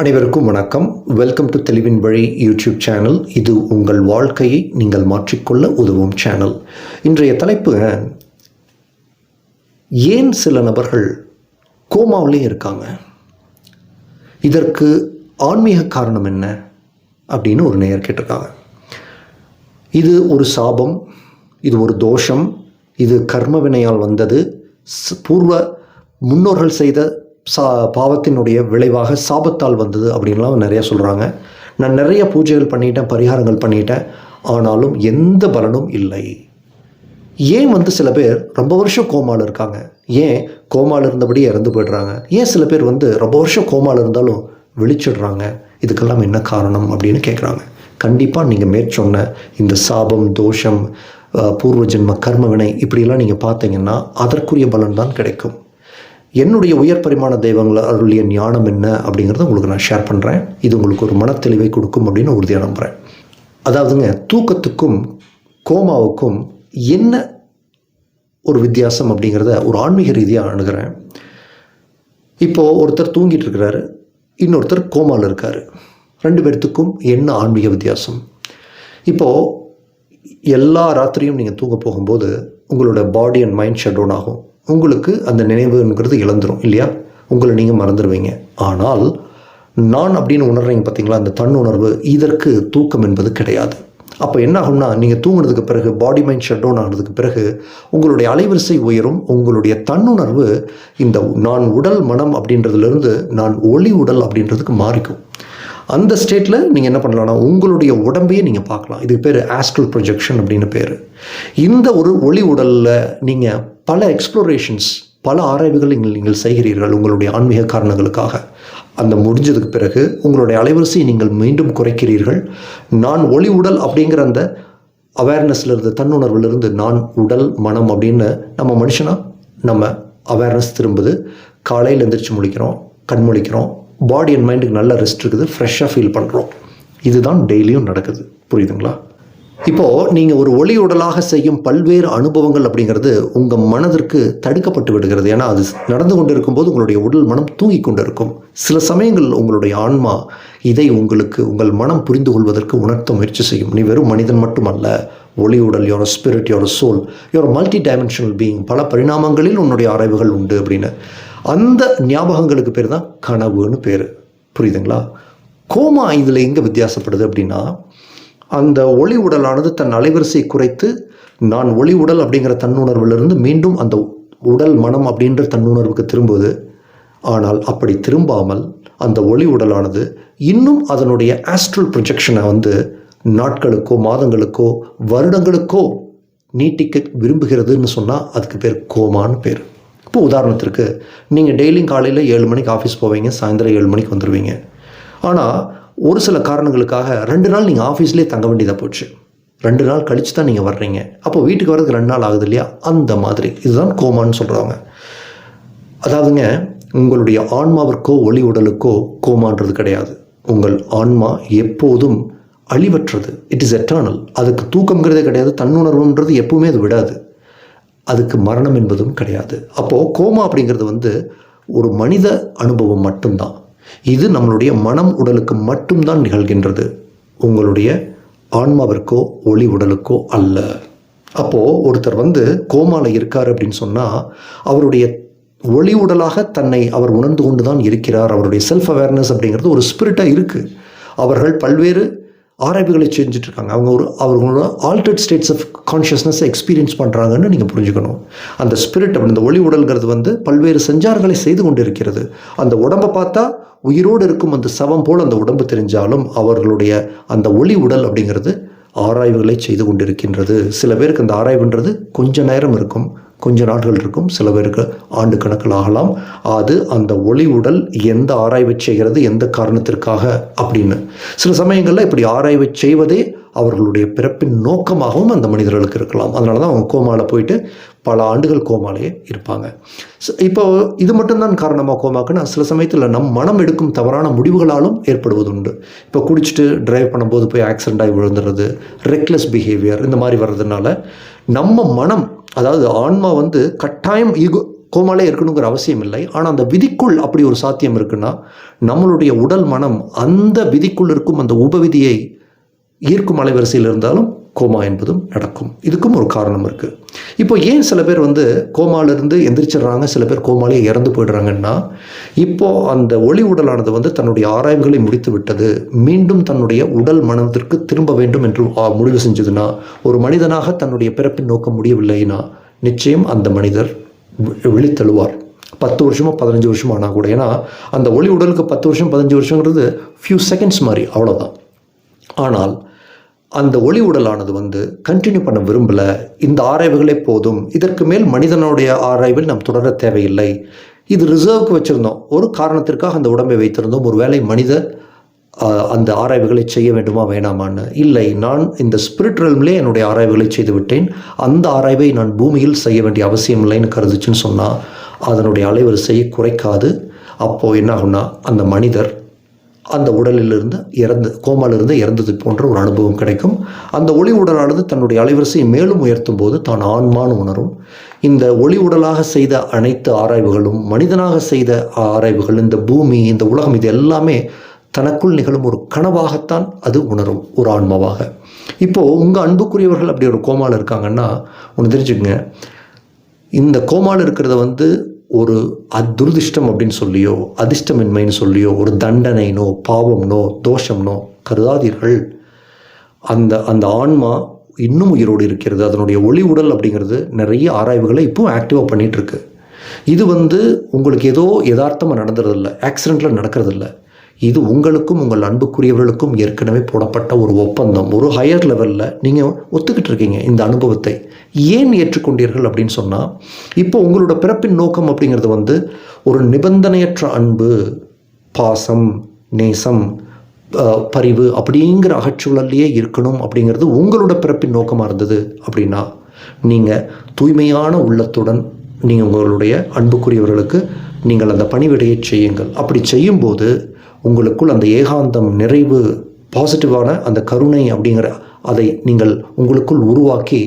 அனைவருக்கும் வணக்கம். Welcome to தெளிவின் வழி யூடியூப் சேனல் இது உங்கள் வாழ்க்கையை நீங்கள் மாற்றிக்கொள்ள உதவும் சேனல் இன்றைய தலைப்பு ஏன் சில நபர்கள் கோமாவிலே இருக்காங்க? இதற்கு ஆன்மீக காரணம் என்ன? அப்படின்னு ஒரு நேயர் கேட்டிருக்காங்க. இது ஒரு சாபம் இது ஒரு தோஷம் இது கர்மவினையால் வந்தது. பூர்வ முன்னோர்கள் செய்த சா பாவத்தினுடைய விளைவாக சாபத்தால் வந்தது அப்படின்லாம் நிறைய சொல்கிறாங்க நான் நிறைய பூஜைகள் பண்ணிட்டேன் பரிகாரங்கள் பண்ணிட்டேன். ஆனாலும் எந்த பலனும் இல்லை. ஏன் வந்து சில பேர் ரொம்ப வருஷம் கோமால இருக்காங்க? ஏன் கோமால இருந்தபடி இறந்து போயிடுறாங்க? ஏன் சில பேர் வந்து ரொம்ப வருஷம் கோமால இருந்தாலும் விழிச்சிடுறாங்க? இதுக்கெல்லாம் என்ன காரணம் அப்படின்னு கேட்குறாங்க கண்டிப்பாக நீங்கள் மேற்சொன்ன இந்த சாபம் தோஷம் பூர்வ ஜென்ம கர்மவினை இப்படியெல்லாம் நீங்கள் பார்த்தீங்கன்னா அதற்குரிய பலன் தான் கிடைக்கும். என்னுடைய உயர் பரிமாண தெய்வங்கள் அருளிய ஞானம் என்ன அப்படிங்கிறத உங்களுக்கு நான் ஷேர் பண்ணுறேன் இது உங்களுக்கு ஒரு மனத்தெளிவை கொடுக்கும் அப்படின்னு உறுதியாக நம்புகிறேன் அதாவதுங்க தூக்கத்துக்கும் கோமாவுக்கும் என்ன ஒரு வித்தியாசம் அப்படிங்கிறத ஒரு ஆன்மீக ரீதியாக அணுகிறேன். இப்போது ஒருத்தர் தூங்கிட்டு இருக்கிறாரு இன்னொருத்தர் கோமாவில் இருக்கார். ரெண்டு பேர்த்துக்கும் என்ன ஆன்மீக வித்தியாசம்? இப்போது எல்லா ராத்திரியும் நீங்கள் தூங்க போகும்போது உங்களோட body and mind shut down ஆகும். உங்களுக்கு அந்த நினைவுங்கிறது இழந்துரும் இல்லையா? உங்களை நீங்கள் மறந்துடுவீங்க ஆனால் நான் அப்படின்னு உணர்றீங்க பார்த்தீங்களா? அந்த தன்னுணர்வு இதற்கு தூக்கம் என்பது கிடையாது. அப்போ என்ன ஆகும்னா நீங்கள் தூங்கினதுக்கு பிறகு பாடி மைண்ட் ஷட் டவுன் ஆனதுக்கு பிறகு உங்களுடைய அலைவரிசை உயரும் உங்களுடைய தன்னுணர்வு இந்த நான் உடல் மனம் அப்படின்றதுலேருந்து நான் ஒளி உடல் அப்படின்றதுக்கு மாறிக்கும். அந்த ஸ்டேட்டில் நீங்கள் என்ன பண்ணலாம்னா உங்களுடைய உடம்பையே நீங்கள் பார்க்கலாம். இதுக்கு பேர் ஆஸ்ட்ரல் ப்ரொஜெக்ஷன் அப்படின்னு பேர். இந்த ஒரு ஒளி உடலில் நீங்கள் பல எக்ஸ்ப்ளோரேஷன்ஸ் பல ஆராய்வுகள் நீங்கள் நீங்கள் செய்கிறீர்கள் உங்களுடைய ஆன்மீக காரணங்களுக்காக. அந்த முடிஞ்சதுக்கு பிறகு உங்களுடைய அலைவரிசையை நீங்கள் மீண்டும் குறைக்கிறீர்கள். நான் ஒளி உடல் அப்படிங்கிற அந்த அவேர்னஸ்லேருந்து இருந்து நான் உடல் மனம் அப்படின்னு நம்ம மனுஷனாக நம்ம அவேர்னஸ் திரும்புது. காலையில் எந்திரிச்சு முழிக்கிறோம் கண் முழிக்கிறோம் பாடி அண்ட் மைண்டுக்கு நல்ல ரெஸ்ட் இருக்குது ஃப்ரெஷ்ஷாக ஃபீல் பண்ணுறோம் இதுதான் டெய்லியும் நடக்குது. புரியுதுங்களா? இப்போது நீங்கள் ஒரு ஒளி உடலாக செய்யும் பல்வேறு அனுபவங்கள் அப்படிங்கிறது உங்கள் மனதிற்கு தடுக்கப்பட்டு விடுகிறது. ஏன்னா அது நடந்து கொண்டு இருக்கும்போது உங்களுடைய உடல் மனம் தூங்கி கொண்டு இருக்கும் சில சமயங்கள் உங்களுடைய ஆன்மா இதை உங்களுக்கு உங்கள் மனம் புரிந்து கொள்வதற்கு உணர்த்த முயற்சி செய்யும். நீ வெறும் மனிதன் மட்டுமல்ல. ஒளி உடல் your spirit your soul your multi dimensional being பல பரிணாமங்களில் உன்னுடைய ஆராய்வுகள் உண்டு அப்படின்னு. அந்த ஞாபகங்களுக்கு பேர் தான் கனவுன்னு பேர். புரியுதுங்களா? கோமா இதில் எங்கே வித்தியாசப்படுது அப்படின்னா அந்த ஒளி உடலானது தன் அலைவரிசை குறைத்து நான் ஒளி உடல் அப்படிங்கிற தன்னுணர்விலிருந்து மீண்டும் அந்த உடல் மனம் அப்படின்ற தன்னுணர்வுக்கு திரும்புவது. ஆனால் அப்படி திரும்பாமல் அந்த ஒளி உடலானது இன்னும் அதனுடைய ஆஸ்ட்ரல் ப்ரொஜெக்ஷனை வந்து நாட்களுக்கோ மாதங்களுக்கோ வருடங்களுக்கோ நீட்டிக்க விரும்புகிறதுன்னு சொன்னால் அதுக்கு பேர் கோமான்னு பேர். இப்போ உதாரணத்திற்கு நீங்கள் டெய்லியும் காலையில் ஏழு மணிக்கு ஆஃபீஸ் போவீங்க சாயந்தரம் ஏழு மணிக்கு வந்துடுவீங்க ஆனால் ஒரு சில காரணங்களுக்காக ரெண்டு நாள் நீங்கள் ஆஃபீஸ்லேயே தங்க வேண்டியதாக போச்சு. ரெண்டு நாள் கழித்து தான் நீங்கள் வர்றீங்க. அப்போ வீட்டுக்கு வர்றதுக்கு ரெண்டு நாள் ஆகுது இல்லையா? அந்த மாதிரி. இதுதான் கோமான்னு சொல்கிறாங்க அதாவதுங்க உங்களுடைய ஆன்மாவிற்கோ ஒளி உடலுக்கோ கோமான்றது கிடையாது. உங்கள் ஆன்மா எப்போதும் அழிவற்றது. இட் இஸ் எட்டர்னல் அதுக்கு தூக்கங்கிறதே கிடையாது. தன்னுணர்வுன்றது எப்பவுமே அது விடாது. அதுக்கு மரணம் என்பதும் கிடையாது. அப்போது கோமா அப்படிங்கிறது வந்து ஒரு மனித அனுபவம் மட்டும்தான். இது நம்மளுடைய மனம் உடலுக்கு மட்டும்தான் நிகழ்கின்றது. உங்களுடைய ஆன்மாவிற்கோ ஒளி உடலுக்கோ அல்ல. அப்போது ஒருத்தர் வந்து கோமால இருக்கார் அப்படின்னு சொன்னால் அவருடைய ஒளி உடலாக தன்னை அவர் உணர்ந்து கொண்டு தான் இருக்கிறார். அவருடைய செல்ஃப் அவேர்னஸ் அப்படிங்கிறது ஒரு ஸ்பிரிட்டாக இருக்குது அவர்கள் பல்வேறு ஆராய்வுகளை செஞ்சுட்டு இருக்காங்க அவங்க ஒரு அவங்களோட ஆல்டர்ட் ஸ்டேட்ஸ் ஆஃப் கான்ஷியஸ்னஸை எக்ஸ்பீரியன்ஸ் பண்ணுறாங்கன்னு நீங்கள் புரிஞ்சுக்கணும். அந்த ஸ்பிரிட் அப்படி இந்த ஒளி உடல்கிறது வந்து பல்வேறு சஞ்சாரங்களை செய்து கொண்டு இருக்கிறது அந்த உடம்பை பார்த்தா உயிரோடு இருக்கும் அந்த சவம் போல் அந்த உடம்பு தெரிஞ்சாலும் அவர்களுடைய அந்த ஒளி உடல் அப்படிங்கிறது ஆராய்வுகளை செய்து கொண்டிருக்கின்றது. சில பேருக்கு அந்த ஆராய்வுன்றது கொஞ்ச நேரம் இருக்கும். கொஞ்ச நாட்கள் இருக்கும். சில பேருக்கு ஆண்டு கணக்கில் ஆகலாம். அது அந்த ஒளி உடல் எந்த ஆராய்வு செய்கிறது எந்த காரணத்திற்காக அப்படின்னு. சில சமயங்களில் இப்படி ஆராய்வு செய்வதே அவர்களுடைய பிறப்பின் நோக்கமாகவும் அந்த மனிதர்களுக்கு இருக்கலாம். அதனால தான் அவங்க கோமாவில் போயிட்டு பல ஆண்டுகள் கோமாலேயே இருப்பாங்க. இப்போ இது மட்டும்தான் காரணமாக கோமாக்குன்னா சில சமயத்தில் நம் மனம் எடுக்கும் தவறான முடிவுகளாலும் ஏற்படுவது உண்டு இப்போ குடிச்சிட்டு டிரைவ் பண்ணும்போது போய் ஆக்சிடென்ட் ஆகி விழுந்துறது ரெக்லெஸ் பிஹேவியர் இந்த மாதிரி வர்றதுனால நம்ம மனம் அதாவது ஆன்மா வந்து கட்டாயம் ஈகோ கோமாலே இருக்கணுங்கிற அவசியம் இல்லை. ஆனால் அந்த விதிக்குள் அப்படி ஒரு சாத்தியம் இருக்குன்னா நம்மளுடைய உடல் மனம் அந்த விதிக்குள் இருக்கும் அந்த உபவிதியை ஈர்க்கும் அலைவரிசையில் இருந்தாலும் கோமா என்பதும் நடக்கும். இதுக்கும் ஒரு காரணம் இருக்குது இப்போ ஏன் சில பேர் வந்து கோமாலிருந்து எந்திரிச்சிடுறாங்க சில பேர் கோமாலே இறந்து போயிடுறாங்கன்னா இப்போ அந்த ஒளி உடலானது வந்து தன்னுடைய ஆராய்வுகளை முடித்து விட்டது. மீண்டும் தன்னுடைய உடல் மனத்திற்கு திரும்ப வேண்டும் என்று முடிவு செஞ்சதுன்னா ஒரு மனிதனாக தன்னுடைய பிறப்பின் நோக்கம் முடியவில்லைனா நிச்சயம் அந்த மனிதர் வி- பத்து வருஷமோ பதினஞ்சு வருஷமோ ஆனால் கூட. ஏன்னா அந்த ஒளி உடலுக்கு பத்து வருஷம் பதினஞ்சு வருஷங்கிறது ஃபியூ செகண்ட்ஸ் மாதிரி அவ்வளோதான் ஆனால் அந்த ஒளி உடலானது வந்து கண்டினியூ பண்ண விரும்பல. இந்த ஆராய்வுகளே போதும். இதற்கு மேல் மனிதனுடைய ஆராய்வில் நாம் தொடர தேவையில்லை. இது ரிசர்வ்க்கு வச்சுருந்தோம். ஒரு காரணத்திற்காக அந்த உடம்பை வைத்திருந்தோம். ஒருவேளை மனித அந்த ஆராய்வுகளை செய்ய வேண்டுமா வேணாமான்னு. இல்லை நான் இந்த ஸ்பிரிட் ரெல்ம்லே என்னுடைய ஆராய்வுகளை செய்து விட்டேன் அந்த ஆராய்வை நான் பூமியில் செய்ய வேண்டிய அவசியம் இல்லைன்னு கருதுச்சுன்னு சொன்னால் அதனுடைய அலைவரிசையை குறைக்காது. அப்போது என்ன ஆகும்னா அந்த மனிதர் அந்த உடலிலிருந்து இறந்து கோமாலிருந்து இறந்தது போன்ற ஒரு அனுபவம் கிடைக்கும். அந்த ஒளி உடலானது தன்னுடைய அலைவரிசையை மேலும் உயர்த்தும் போது தான் ஆன்மான்னு உணரும். இந்த ஒளி உடலாக செய்த அனைத்து ஆராய்வுகளும் மனிதனாக செய்த ஆராய்வுகள் இந்த பூமி இந்த உலகம் இது எல்லாமே தனக்குள் நிகழும் ஒரு கனவாகத்தான் அது உணரும் ஒரு ஆன்மாவாக. இப்போது உங்கள் அன்புக்குரியவர்கள் அப்படி ஒரு கோமாவில் இருக்காங்கன்னா ஒன்று தெரிஞ்சுக்கங்க. இந்த கோமாவில் இருக்கிறத வந்து ஒரு அதுர்திஷ்டம் அப்படின்னு சொல்லியோ அதிர்ஷ்டமின்மைன்னு சொல்லியோ ஒரு தண்டனைனோ பாவம்னோ தோஷம்னோ கருதாதீர்கள். அந்த அந்த ஆன்மா இன்னும் உயிரோடு இருக்கிறது. அதனுடைய ஒளி உடல் அப்படிங்கிறது நிறைய ஆராய்வுகளை இப்போவும் ஆக்டிவாக பண்ணிகிட்ருக்கு இது வந்து உங்களுக்கு ஏதோ யதார்த்தமாக நடந்துறதில்ல ஆக்சிடெண்ட்டில் நடக்கிறதில்ல. இது உங்களுக்கும் உங்கள் அன்புக்குரியவர்களுக்கும் ஏற்கனவே போடப்பட்ட ஒரு ஒப்பந்தம். ஒரு ஹையர் லெவலில் நீங்கள் ஒத்துக்கிட்டு இருக்கீங்க இந்த அனுபவத்தை. ஏன் ஏற்றுக்கொண்டீர்கள் அப்படின்னு சொன்னால் இப்போ உங்களோட பிறப்பின் நோக்கம் அப்படிங்கிறது வந்து ஒரு நிபந்தனையற்ற அன்பு பாசம் நேசம் பரிவு அப்படிங்கிற அகச்சூழல்லையே இருக்கணும் அப்படிங்கிறது உங்களோட பிறப்பின் நோக்கமாக இருந்தது அப்படின்னா நீங்கள் தூய்மையான உள்ளத்துடன் நீங்கள் உங்களுடைய அன்புக்குரியவர்களுக்கு நீங்கள் அந்த பணிவிடையை செய்யுங்கள். அப்படி செய்யும்போது உங்களுக்குள் அந்த ஏகாந்தம் நிறைவு பாசிட்டிவான அந்த கருணை அப்படிங்கிற அதை நீங்கள் உங்களுக்குள் உருவாக்கி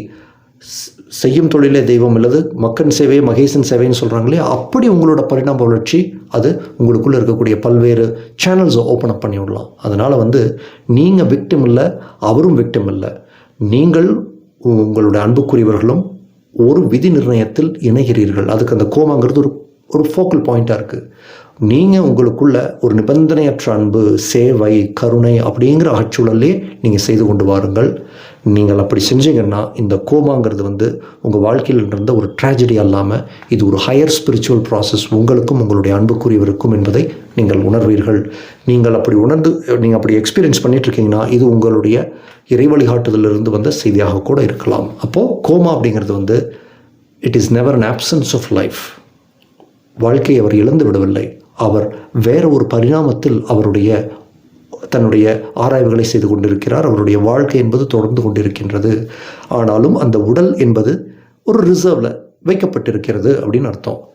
செய்யும் தொழிலே தெய்வம் அல்லது மக்கன் சேவை மகேசன் சேவைன்னு சொல்கிறாங்களே அப்படி உங்களோட பரிணாம வளர்ச்சி அது உங்களுக்குள்ளே இருக்கக்கூடிய பல்வேறு சேனல்ஸை ஓப்பன் அப் பண்ணி விடலாம். அதனால் வந்து நீங்கள் விக்டிம் இல்லை அவரும் விக்டிம் இல்லை. நீங்கள் உங்களுடைய அன்புக்குரியவர்களும் ஒரு விதி நிர்ணயத்தில் இணைகிறீர்கள். அதுக்கு அந்த கோமாங்கிறது ஒரு ஒரு ஃபோக்கல் பாயிண்ட்டாக இருக்குது நீங்கள் உங்களுக்குள்ள ஒரு நிபந்தனையற்ற அன்பு சேவை கருணை அப்படிங்கிற அகச்சூழலே நீங்கள் செய்து கொண்டு வாருங்கள். நீங்கள் அப்படி செஞ்சீங்கன்னா இந்த கோமாங்கிறது வந்து உங்கள் வாழ்க்கையில் இருந்த ஒரு ட்ராஜடி அல்லாமல் இது ஒரு ஹையர் ஸ்பிரிச்சுவல் ப்ராசஸ் உங்களுக்கும் உங்களுடைய அன்புக்குரியவருக்கும் என்பதை நீங்கள் உணர்வீர்கள். நீங்கள் அப்படி உணர்ந்து நீங்கள் அப்படி எக்ஸ்பீரியன்ஸ் பண்ணிட்டு இருக்கீங்கன்னா இது உங்களுடைய இறை வழிகாட்டுதலிருந்து வந்த செய்தியாக கூட இருக்கலாம். அப்போது கோமா அப்படிங்கிறது வந்து it is never an absence of life வாழ்க்கையை அவர் இழந்து விடவில்லை. அவர் வேற ஒரு பரிணாமத்தில் அவருடைய தன்னுடைய ஆராய்வுகளை செய்து கொண்டிருக்கிறார். அவருடைய வாழ்க்கை என்பது தொடர்ந்து கொண்டிருக்கின்றது. ஆனாலும் அந்த உடல் என்பது ஒரு ரிசர்வில் வைக்கப்பட்டிருக்கிறது அப்படின்னு அர்த்தம்.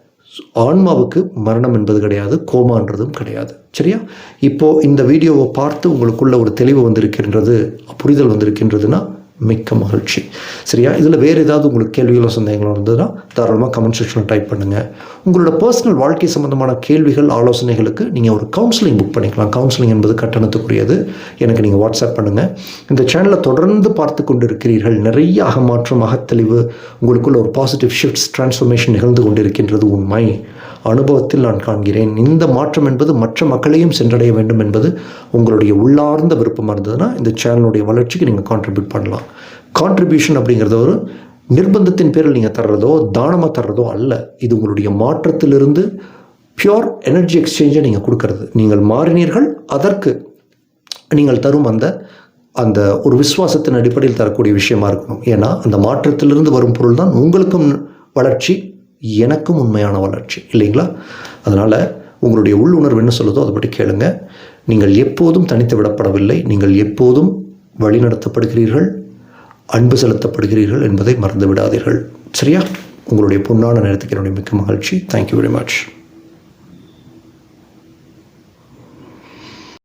ஆன்மாவுக்கு மரணம் என்பது கிடையாது கோமான்றதும் கிடையாது. சரியா? இப்போது இந்த வீடியோவை பார்த்து உங்களுக்குள்ள ஒரு தெளிவு வந்திருக்கின்றது புரிதல் வந்திருக்கின்றதுன்னா மிக்க மகிழ்ச்சி. சரியா? இதில் வேறு ஏதாவது உங்களுக்கு கேள்விகளோ சந்தேகங்களோ இருந்ததுன்னா தாராளமாக கமெண்ட் செக்ஷனில் டைப் பண்ணுங்கள் உங்களோட பர்சனல் வாழ்க்கை சம்மந்தமான கேள்விகள் ஆலோசனைகளுக்கு நீங்கள் ஒரு கவுன்சிலிங் புக் பண்ணிக்கலாம். கவுன்சிலிங் என்பது கட்டணத்துக்குரியது. எனக்கு நீங்கள் வாட்ஸ்அப் பண்ணுங்கள் இந்த சேனலை தொடர்ந்து பார்த்து கொண்டு இருக்கிறீர்கள் நிறைய அகமாற்றம் அகத்தெளிவு உங்களுக்குள்ள ஒரு பாசிட்டிவ் ஷிஃப்ட்ஸ் டிரான்ஸ்ஃபர்மேஷன் நிகழ்ந்து கொண்டிருக்கின்றது உண்மை. அனுபவத்தில் நான் காண்கிறேன். இந்த மாற்றம் என்பது மற்ற மக்களையும் சென்றடைய வேண்டும் என்பது உங்களுடைய உள்ளார்ந்த விருப்பமாக இருந்ததுன்னா இந்த சேனலுடைய வளர்ச்சிக்கு நீங்கள் கான்ட்ரிபியூட் பண்ணலாம். கான்ட்ரிபியூஷன் அப்படிங்கிறது ஒரு நிர்பந்தத்தின் பேரில் நீங்கள் தர்றதோ தானமாக தர்றதோ அல்ல. இது உங்களுடைய மாற்றத்திலிருந்து பியோர் எனர்ஜி எக்ஸ்சேஞ்சை நீங்கள் கொடுக்கறது. நீங்கள் மாறினீர்கள் அதற்கு நீங்கள் தரும் அந்த அந்த ஒரு விசுவாசத்தின் அடிப்படையில் தரக்கூடிய விஷயமா இருக்கணும். ஏன்னா அந்த மாற்றத்திலிருந்து வரும் பொருள் தான் உங்களுக்கும் வளர்ச்சி எனக்கும் உண்மையான வளர்ச்சி இல்லைங்களா? அதனால் உங்களுடைய உள்ளுணர்வு என்ன சொல்லுதோ அதை பற்றி கேளுங்க. நீங்கள் எப்போதும் தனித்து விடப்படவில்லை நீங்கள் எப்போதும் வழிநடத்தப்படுகிறீர்கள் அன்பு செலுத்தப்படுகிறீர்கள் என்பதை மறந்து விடாதீர்கள் சரியா? உங்களுடைய பொன்னான நேரத்துக்கு என்னுடைய மிக்க மகிழ்ச்சி. Thank you very much